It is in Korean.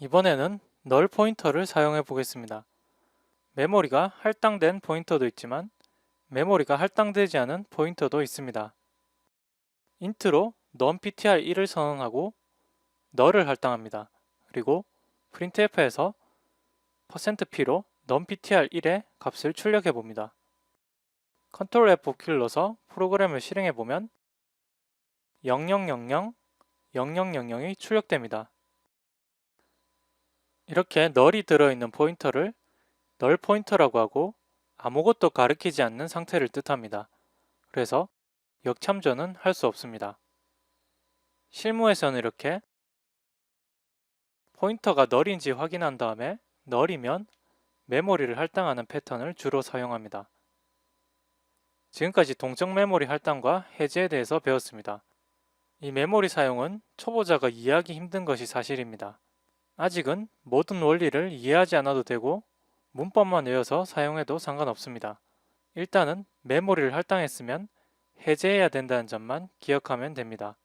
이번에는 널 포인터를 사용해 보겠습니다. 메모리가 할당된 포인터도 있지만 메모리가 할당되지 않은 포인터도 있습니다. 인트로 non-ptr1을 선언하고 널을 할당합니다. 그리고 printf에서 %p로 non-ptr1의 값을 출력해 봅니다. Ctrl F4키를 눌러서 프로그램을 실행해 보면 0000 0000이 출력됩니다. 이렇게 널이 들어있는 포인터를 널 포인터라고 하고 아무것도 가리키지 않는 상태를 뜻합니다. 그래서 역참조는 할수 없습니다. 실무에서는 이렇게 포인터가 널인지 확인한 다음에 널이면 메모리를 할당하는 패턴을 주로 사용합니다. 지금까지 동적 메모리 할당과 해제에 대해서 배웠습니다. 이 메모리 사용은 초보자가 이해하기 힘든 것이 사실입니다. 아직은 모든 원리를 이해하지 않아도 되고 문법만 외워서 사용해도 상관없습니다. 일단은 메모리를 할당했으면 해제해야 된다는 점만 기억하면 됩니다.